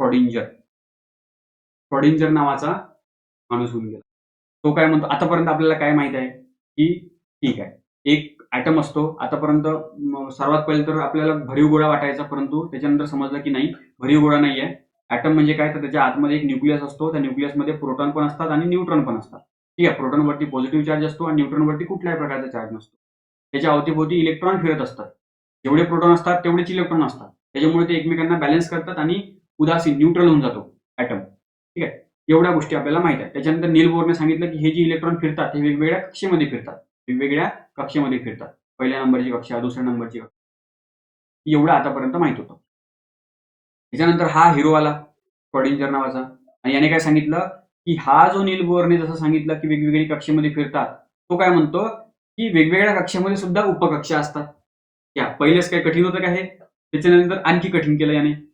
प्रॉडिंजर स्क्रॉडिंजर नावाचा माणूस होऊन गेला. तो काय म्हणतो? आतापर्यंत आपल्याला काय माहीत आहे? की ठीक आहे. एक ॲटम असतो. आतापर्यंत सर्वात पहिले तर आपल्याला भरीव गोळा वाटायचा परंतु त्याच्यानंतर समजलं की नाही भरीव गोळा नाही आहे ॲटम म्हणजे काय? तर त्याच्या आतमध्ये एक न्यूक्लियस असतो. त्या न्यूक्लियसमध्ये प्रोटॉन पण असतात आणि न्यूट्रॉन पण असतात. ठीक आहे? प्रोटॉनवरती पॉझिटिव्ह चार्ज असतो आणि न्यूट्रॉनवरती कुठल्याही प्रकारचा चार्ज नसतो. त्याच्या अवतीभोवती इलेक्ट्रॉन फिरत असतात. जेवढे प्रोटॉन असतात तेवढेच इलेक्ट्रॉन असतात. त्याच्यामुळे ते एकमेकांना बॅलन्स करतात आणि उदासीन न्यूट्रल होऊन जातो ऍटम ठीक आहे? एवढ्या गोष्टी आपल्याला माहीत आहे त्याच्यानंतर नील बोरने सांगितलं की हे जे इलेक्ट्रॉन फिरतात हे वेगवेगळ्या कक्षेमध्ये फिरतात. वेगवेगळ्या कक्षेमध्ये फिरतात. पहिल्या नंबरची कक्षा दुसऱ्या नंबरची कक्षा. एवढं आतापर्यंत माहीत होतं. त्याच्यानंतर हा हिरो आला स्क्रॉडिंजर नावाचा. आणि याने काय सांगितलं की हा जो नील बोरने जसं सांगितलं की वेगवेगळी कक्षेमध्ये फिरतात तो काय म्हणतो की वेगवेगळ्या कक्षेमध्ये सुद्धा उपकक्षा असतात. या पहिलेच काय कठीण होतं का हे? त्याच्यानंतर आणखी कठीण केलं याने.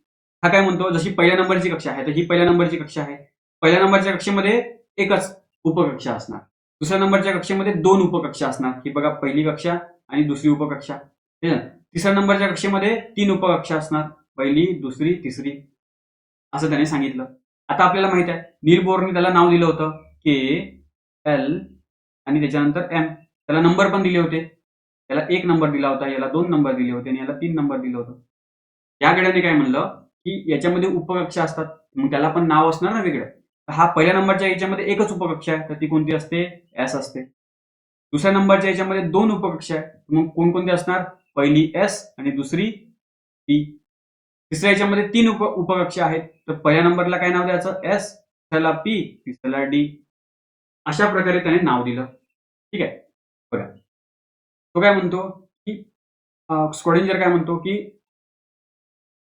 हा काय म्हणतो? जशी पहिल्या नंबरची कक्षा आहे तर ही पहिल्या नंबरची कक्षा आहे. पहिल्या नंबरच्या कक्षेमध्ये एकच उपकक्षा असणार. दुसऱ्या नंबरच्या कक्षेमध्ये दोन उपकक्षा असणार. ही बघा पहिली कक्षा आणि दुसरी उपकक्षा. ठीक तिसऱ्या नंबरच्या कक्षेमध्ये तीन उपकक्षा असणार. पहिली दुसरी तिसरी. असं त्याने सांगितलं. आता आपल्याला माहीत आहे निरबोरने त्याला नाव दिलं होतं. के एल आणि त्याच्यानंतर एम त्याला नंबर पण दिले होते. याला एक नंबर दिला होता याला दोन नंबर दिले होते आणि याला तीन नंबर दिलं होतं. या गड्याने काय म्हणलं? की याच्यामध्ये उपकक्षा असतात. मग त्याला पण नाव असणार ना वेगळं. हा पहिल्या नंबरच्या याच्यामध्ये एकच उपकक्षा आहे. तर ती कोणती असते? एस असते. दुसऱ्या नंबरच्या याच्यामध्ये दोन उपकक्षा आहे. मग कोणकोणती असणार? पहिली एस आणि दुसरी टी तिसऱ्या याच्यामध्ये तीन उप उपकक्षा आहेत. तर पहिल्या नंबरला काय नाव द्यायचं? एस त्याला पी तिसऱ्याला डी अशा प्रकारे त्याने नाव दिलं. ठीक आहे? बघा तो काय म्हणतो की स्कॉडिंजर काय म्हणतो की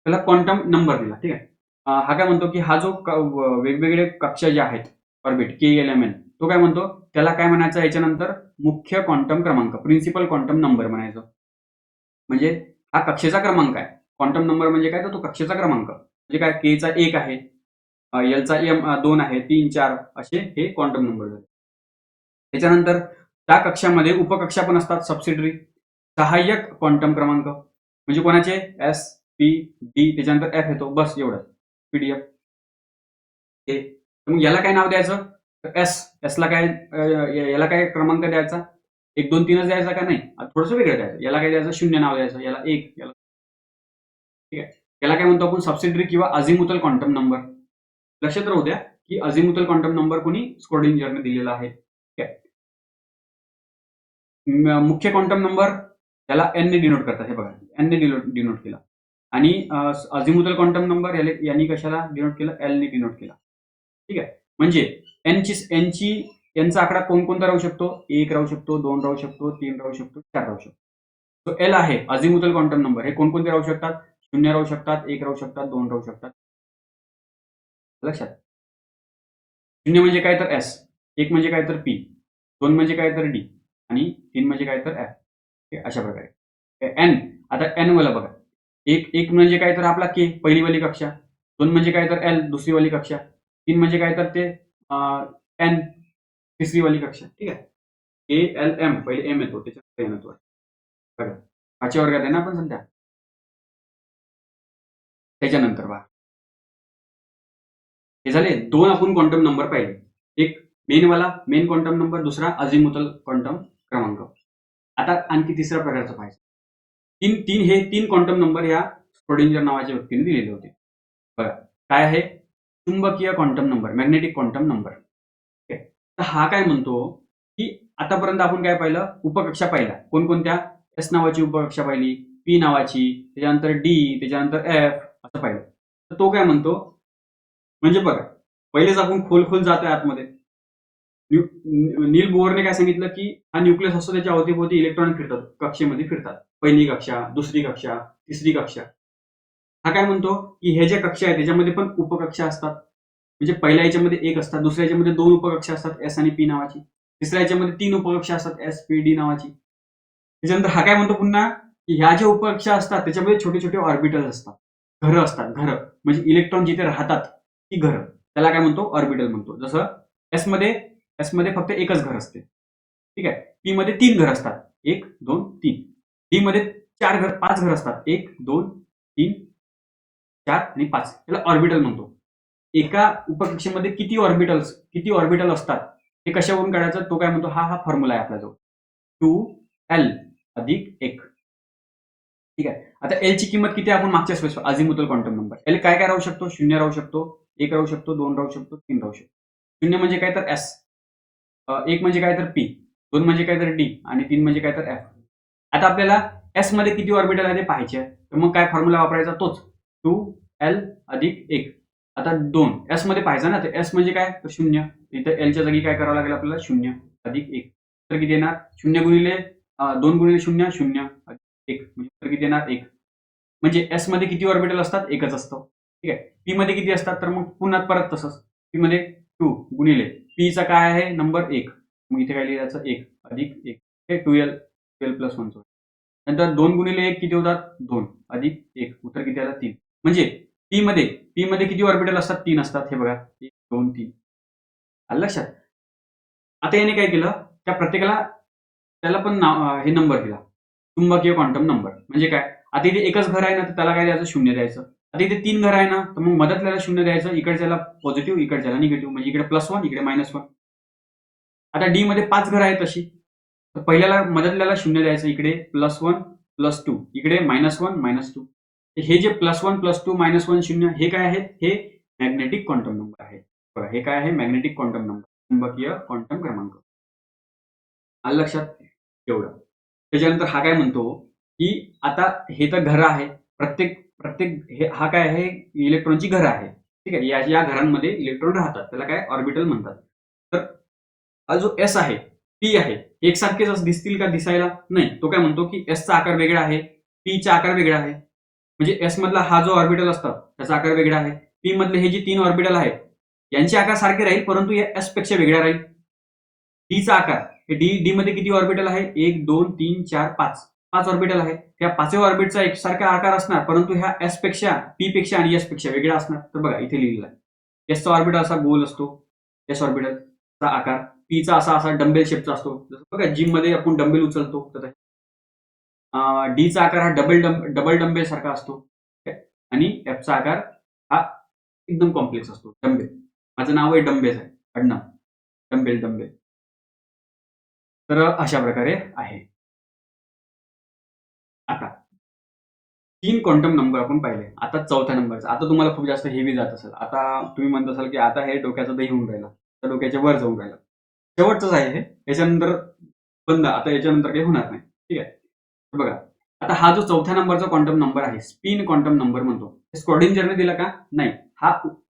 त्याला क्वांटम नंबर दिला ठीक आहे? हा काय म्हणतो की हा जो वेगवेगळे कक्षा जे आहेत orbit K L M N तो काय म्हणतो? त्याला काय म्हणायचं याच्यानंतर? मुख्य क्वांटम क्रमांक प्रिन्सिपल क्वांटम नंबर म्हणायचं. म्हणजे हा कक्षेचा क्रमांक आहे. क्वांटम नंबर म्हणजे काय? तर तो कक्षेचा क्रमांक. म्हणजे काय? केचा एक आहे. एलचा एम दोन आहे. तीन चार असे हे क्वांटम नंबर झाले त्याच्यानंतर त्या कक्षामध्ये उपकक्षा पण असतात सबसिडरी सहाय्यक क्वांटम क्रमांक. म्हणजे कोणाचे? एस पी डी त्याच्यानंतर एफ येतो. बस एवढं. पीडीएफ हे मग याला काय नाव द्यायचं? एस एसला काय याला काय क्रमांक द्यायचा? एक दोन तीनच द्यायचा का नाही? थोडंसं वेगळं द्यायचं. याला काय द्यायचं? शून्य नाव द्यायचं. याला एक याला ठीक आहे. याला काय म्हणतो आपण? सबसिडरी किंवा अझिमुथल क्वांटम नंबर लक्षात राहू द्या की अझिमुथल क्वांटम नंबर कोणी स्कोडिंजरने दिलेला आहे. ठीक आहे. मुख्य क्वांटम नंबर त्याला एन ने डिनोट करतात. हे बघा. एन ने डिनोट केला. आणि अझिमुदल क्वांटम नंबर यांनी कशाला डिनोट केलं? एलने डिनोट केला. ठीक आहे? म्हणजे एनची एनची एनचा आकडा कोणकोणता राहू शकतो? एक राहू शकतो दोन राहू शकतो तीन राहू शकतो चार राहू शकतो. तो एल आहे अजिमुदल क्वांटम नंबर हे कोणकोणते राहू शकतात? शून्य राहू शकतात एक राहू शकतात दोन राहू शकतात. लक्षात? शून्य म्हणजे काय तर एस एक म्हणजे काय तर पी दोन म्हणजे काय तर डी आणि तीन म्हणजे काय तर एफ अशा प्रकारे. एन आता एन वाला बघा. एक एक म्हणजे काय तर आपला के पहिली वाली कक्षा. दोन म्हणजे काय तर एल दुसरी वाली कक्षा. तीन म्हणजे काय तर ते एन तिसरी वाली कक्षा. ठीक आहे? ए एल एम पहिले एम येतो त्याच्यात एम येतो. बघा पाचव्या वर्गात आहे ना आपण सध्या? त्याच्यानंतर बा हे झाले दोन आपण क्वांटम नंबर पाहिले. एक मेन वाला मेन क्वांटम नंबर दुसरा अजिमुतल क्वांटम क्रमांक. आता आणखी तिसऱ्या प्रकारचा पाहिजे तीन तीन हे तीन क्वांटम नंबर या स्क्रोडिंजर नावाच्या व्यक्तीने दिलेले होते बघा काय आहे चुंबकीय quantum number magnetic quantum number तर हा काय म्हणतो की आतापर्यंत आपण काय पाहिलं उपकक्षा पाहिला कोणकोणत्या एस नावाची उपकक्षा पाहिली पी नावाची त्याच्यानंतर डी त्याच्यानंतर एफ असं पाहिलं तर तो काय म्हणतो म्हणजे बघा पहिलेच आपण खोल खोल जातोय आतमध्ये नील बोअरने काय सांगितलं की हा न्यूक्लियस असतो त्याच्या अवतीभोवती इलेक्ट्रॉन फिरतात कक्षेमध्ये फिरतात पहिली कक्षा दुसरी कक्षा तिसरी कक्षा. हा काय म्हणतो? की हे ज्या कक्षा आहेत त्याच्यामध्ये पण उपकक्षा असतात. म्हणजे पहिल्या याच्यामध्ये एक असतात दुसऱ्या याच्यामध्ये दोन उपकक्षा असतात एस आणि पी नावाची. तिसऱ्या याच्यामध्ये तीन उपकक्षा असतात एस पी डी नावाची. त्याच्यानंतर हा काय म्हणतो पुन्हा? की ह्या ज्या उपकक्षा असतात त्याच्यामध्ये छोटे छोटे ऑर्बिटल असतात. घरं असतात घरं. म्हणजे इलेक्ट्रॉन जिथे राहतात ती घरं. त्याला काय म्हणतो? ऑर्बिटल म्हणतो. जसं एसमध्ये एसमध्ये फक्त एकच घर असते. ठीक आहे? पी मध्ये तीन घर असतात. एक दोन तीन. डी मध्ये चार घर पाच घर असतात. एक दोन तीन चार आणि पाच. याला ऑर्बिटल म्हणतो. एका उपकक्षेमध्ये किती ऑर्बिटल्स किती ऑर्बिटल असतात हे कशावरून काढायचं? तो काय म्हणतो? हा हा फॉर्म्युला आहे जो. टू एल अधिक एक. ठीक आहे. आता एल ची किंमत किती आपण मागच्या space azimuthal quantum number L काय काय राहू शकतो? शून्य राहू शकतो. एक राहू शकतो. दोन राहू शकतो. तीन राहू शकतो. शून्य म्हणजे काय तर एस एक म्हणजे काय तर पी दोन म्हणजे काय तर डी आणि तीन म्हणजे काय तर एफ आता आपल्याला एसमध्ये किती ऑर्बिटल आहे ते पाहायचे तर मग काय फॉर्म्युला वापरायचा? तोच. टू एल अधिक एक. आता दोन. एसमध्ये पाहायचा ना? तर एस म्हणजे काय? तर शून्य. इथं एलच्या जागी काय करावं लागेल आपल्याला? शून्य. अधिक एक. तर किती येणार? शून्य गुणिले दोन गुणिले शून्य शून्य. एक. म्हणजे तर किती येणार? एक. म्हणजे एसमध्ये किती ऑर्बिटल असतात? एकच असतं. ठीक आहे? पी मध्ये किती असतात? तर मग पुन्हा परत तसंच. पी मध्ये टू गुणिले. पीचा काय आहे? नंबर एक. मग इथे काय लिहायचं? एक. अधिक एक. हे एल ट्वेल्व प्लस वन नंतर दोन गुणिले एक किती होतात? दोन. अधिक एक. उत्तर किती आलं? तीन. म्हणजे पी मध्ये पी मध्ये किती ऑर्बिटल असतात? तीन असतात. हे बघा. एक दोन तीन. आलं लक्षात? आता याने काय केलं? त्या प्रत्येकाला त्याला पण नाव हे नंबर दिला. चुंबकीय क्वांटम नंबर म्हणजे काय? आता इथे एकच घर आहे ना तर त्याला काय द्यायचं? शून्य द्यायचं. आता इथे तीन घर आहे ना तर मग मदतल्याला शून्य द्यायचं. इकडच्याला पॉझिटिव्ह इकडच्याला निगेटिव्ह म्हणजे इकडे प्लस वन इकडे मायनस वन आता डी मध्ये पाच घर आहेत तशी. तर पहिल्याला मदतल्याला शून्य द्यायचं इकडे प्लस वन प्लस टू इकडे मायनस वन मायनस टू हे जे plus one plus two minus one शून्य हे काय आहेत? हे मॅग्नेटिक क्वांटम नंबर आहे बघा हे काय आहे? मॅग्नेटिक क्वांटम नंबर चुंबकीय क्वांटम क्रमांक. आलं लक्षात? एवढं. त्याच्यानंतर हा काय म्हणतो? की आता हे तर घर आहे. प्रत्येक प्रत्येक हे हा काय आहे? इलेक्ट्रॉनची घर आहे. ठीक आहे? या या घरांमध्ये इलेक्ट्रॉन राहतात. त्याला काय? ऑर्बिटल म्हणतात. तर हा जो एस आहे पी आहे एकसारखेच दिसतील का दिसायला? नाही. तो काय म्हणतो की एसचा आकार वेगळा आहे पी चा आकार वेगळा आहे. म्हणजे एस मधला हा जो ऑर्बिटल असतात त्याचा आकार वेगळा आहे. पी मधले हे जे तीन ऑर्बिटल आहेत यांचे आकार सारखे राहील परंतु या एसपेक्षा वेगळा राहील. डीचा आकार हे डी डी मध्ये किती ऑर्बिटल आहे? एक दोन तीन चार पाच. पाच ऑर्बिटल आहे त्या पाचव्या ऑर्बिटचा एकसारखा आकार असणार परंतु ह्या एसपेक्षा पी पेक्षा आणि एसपेक्षा वेगळा असणार. तर बघा इथे लिहिलेला आहे. एसचा ऑर्बिटल असा गोल असतो. एस ऑर्बिटलचा आकार. पीचा असा असा डंबेल शेपचा असतो. जसं बघा जिममध्ये आपण डंबेल उचलतो तर डीचा आकार हा डबल डम डबल डंबेल सारखा असतो. ठीक आहे? आणि एफचा आकार हा एकदम कॉम्प्लेक्स असतो. डंबेल माझं नाव आहे डंबेस आहे अडनाव डंबेल डंबेल तर अशा प्रकारे आहे. आता. तीन क्वांटम नंबर आपण पाहिले. आता चौथ्या नंबरचा आता तुम्हाला खूप जास्त हेवी जात असेल. आता तुम्ही म्हणत असाल की आता हे डोक्याचं दही होऊन राहिलं. तर डोक्याच्या वर जाऊन राहिलं. शेवटचंच आहे हे. याच्यानंतर बंद. आता याच्यानंतर काही होणार नाही. ठीक आहे? तर बघा. आता हा जो चौथ्या नंबरचा क्वांटम नंबर आहे स्पिन क्वांटम नंबर म्हणतो. हे स्कॉडिंजरने दिला का? नाही. हा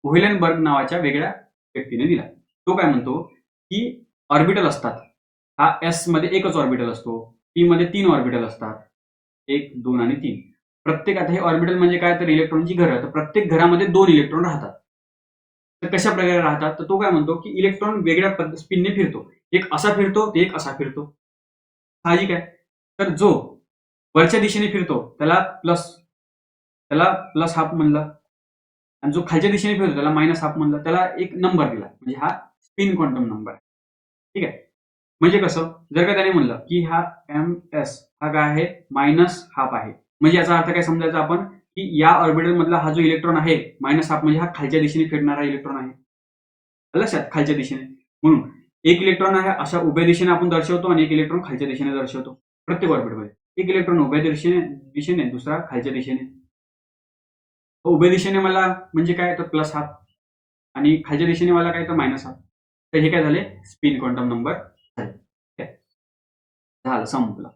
व्होलेनबर्ग नावाच्या वेगळ्या व्यक्तीने दिला. तो काय म्हणतो? की ऑर्बिटल असतात. हा एसमध्ये एकच ऑर्बिटल असतो. पी मध्ये तीन ऑर्बिटल असतात. एक दोन आणि तीन. प्रत्येक आता हे ऑर्बिटल म्हणजे काय? तर इलेक्ट्रॉनची घरं. तर प्रत्येक घरामध्ये दोन इलेक्ट्रॉन राहतात. तर कशा प्रकारे राहतात तर तो काय म्हणतो की इलेक्ट्रॉन वेगळ्या पद्ध- स्पिनने फिरतो. एक असा फिरतो ते एक असा फिरतो. साहजिक आहे. तर जो वरच्या दिशेने फिरतो त्याला प्लस त्याला प्लस हाफ म्हणलं. आणि जो खालच्या दिशेने फिरतो त्याला मायनस हाफ म्हणलं. त्याला एक नंबर दिला. म्हणजे हा स्पिन क्वांटम नंबर आहे. ठीक आहे? म्हणजे कसं? जर का त्याने म्हणलं की हा एम एस हा काय आहे? मायनस हाफ आहे. म्हणजे याचा अर्थ काय समजायचा आपण? की या ऑर्बिटल मधला हा जो इलेक्ट्रॉन आहे मायनस हाफ म्हणजे हा खालच्या दिशेने फिरणारा इलेक्ट्रॉन आहे. लक्षात? खालच्या दिशेने. म्हणून एक इलेक्ट्रॉन आहे अशा उभ्या दिशेने आपण दर्शवतो आणि एक इलेक्ट्रॉन खालच्या दिशेने दर्शवतो. प्रत्येक ऑर्बिटमध्ये एक इलेक्ट्रॉन उभ्या दिशेने दिशेने दुसरा खालच्या दिशेने. उभ्या दिशेने मला म्हणजे काय? तर प्लस हाफ आणि खालच्या दिशेने मला काय? तर मायनस हाफ तर हे काय झाले? स्पिन क्वांटम नंबर झाले. ठीक झालं संपलं.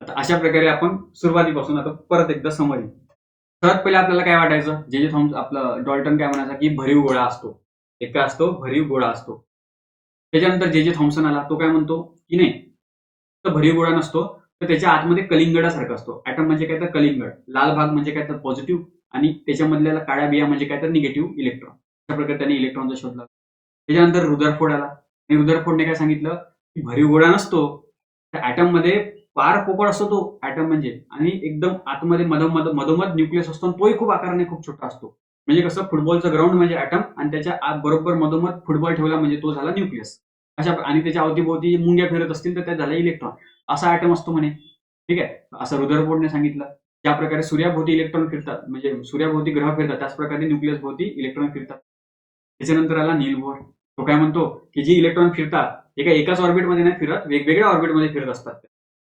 आता अशा प्रकारे आपण सुरुवातीपासून आता परत एकदा समोर येऊ सर्वात पहिले आपल्याला काय वाटायचं? जे जे थॉम्स आपलं डॉल्टन काय म्हणायचं की भरीव गोळा असतो. एक काय असतो? भरीव गोळा असतो. त्याच्यानंतर जे जे थॉम्सन आला तो काय म्हणतो? की नाही तर भरीव गोळा नसतो तर त्याच्या आतमध्ये कलिंगडासारखा असतो. ॲटम म्हणजे काय तर कलिंगड लाल भाग म्हणजे काय तर पॉझिटिव्ह आणि त्याच्यामधल्या काळ्या बिया म्हणजे काय तर निगेटिव्ह इलेक्ट्रॉन अशा प्रकारे त्यांनी इलेक्ट्रॉनचा शोध लागला त्याच्यानंतर रुदरफोर्ड आला. आणि रुदरफोर्डने काय सांगितलं? की भरीव गोळा नसतो. तर ऍटममध्ये फार पोकळ असतो तो ऍटम म्हणजे. आणि एकदम आतमध्ये मधोमध मधोमध न्यूक्लियस असतो आणि तोही खूप आकाराने खूप छोटा असतो. म्हणजे कसं फुटबॉलचं ग्राउंड म्हणजे ऍटम आणि त्याच्या आत बरोबर मधोमध फुटबॉल ठेवला म्हणजे तो झाला न्यूक्लियस अशा आणि त्याच्या अवतीभोवती मुंग्या फिरत असतील तर त्या झाला इलेक्ट्रॉन असा ऍटम असतो म्हणे. ठीक आहे? असं रुदरफोर्डने सांगितलं. ज्या प्रकारे सूर्याभोवती इलेक्ट्रॉन फिरतात म्हणजे सूर्याभोवती ग्रह फिरतात त्याच प्रकारे न्यूक्लियस भोवती इलेक्ट्रॉन फिरतात. त्याच्यानंतर आला नील बोर तो काय म्हणतो की जी इलेक्ट्रॉन फिरतात एका एकाच ऑर्बिटमध्ये नाही फिरत वेगवेगळ्या ऑर्बिटमध्ये फिरत असतात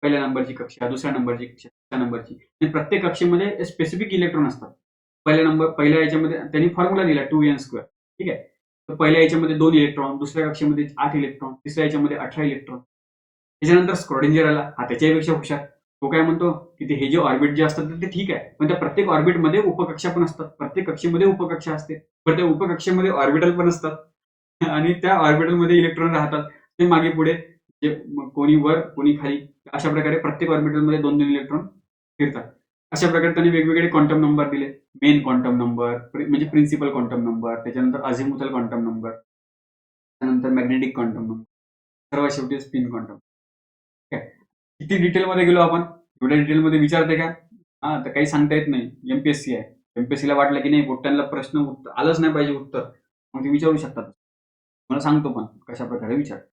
पहिल्या नंबरची कक्षा दुसऱ्या नंबरची कक्षा तिसऱ्या नंबरची. आणि प्रत्येक कक्षेमध्ये स्पेसिफिक इलेक्ट्रॉन असतात. पहिल्या नंबर पहिल्या याच्यामध्ये त्यांनी फॉर्म्युला दिला टू एन स्क्वेअर ठीक आहे? तर पहिल्या याच्यामध्ये दोन इलेक्ट्रॉन दुसऱ्या कक्षेमध्ये आठ इलेक्ट्रॉन तिसऱ्या याच्यामध्ये अठरा इलेक्ट्रॉन त्याच्यानंतर स्क्रॉडेंजर आला. हा त्याच्यापेक्षा हुशार. तो काय म्हणतो की ते हे जे ऑर्बिट जे असतात ते ठीक आहे. पण त्या प्रत्येक ऑर्बिटमध्ये उपकक्षा पण असतात. प्रत्येक कक्षेमध्ये उपकक्षा असते. पण त्या उपकक्षेमध्ये ऑर्बिटल पण असतात. आणि त्या ऑर्बिटलमध्ये इलेक्ट्रॉन राहतात. ते मागे पुढे जे कोणी वर कोणी खाली अशा प्रकारे प्रत्येक ऑर्बिटलमध्ये दोन दोन इलेक्ट्रॉन फिरतात. अशा प्रकारे त्यांनी वेगवेगळे क्वांटम नंबर दिले. मेन क्वांटम नंबर म्हणजे प्रिन्सिपल क्वांटम नंबर त्याच्यानंतर अझिमुथल क्वांटम नंबर त्यानंतर मॅग्नेटिक क्वांटम नंबर सर्वात शेवटी स्पिन क्वांटम किती डिटेलमध्ये गेलो आपण? एवढ्या डिटेलमध्ये विचारते का? हा तर काही सांगता येत नाही. एमपीएससी आहे. एमपीएससीला वाटलं की नाही बोट्यांना प्रश्न उत्तर आलंच नाही पाहिजे उत्तर. मग ते विचारू शकतात. मला सांगतो पण कशा प्रकारे विचार.